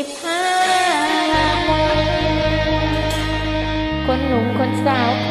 สิบห้าคนหนุ่มคนสาวข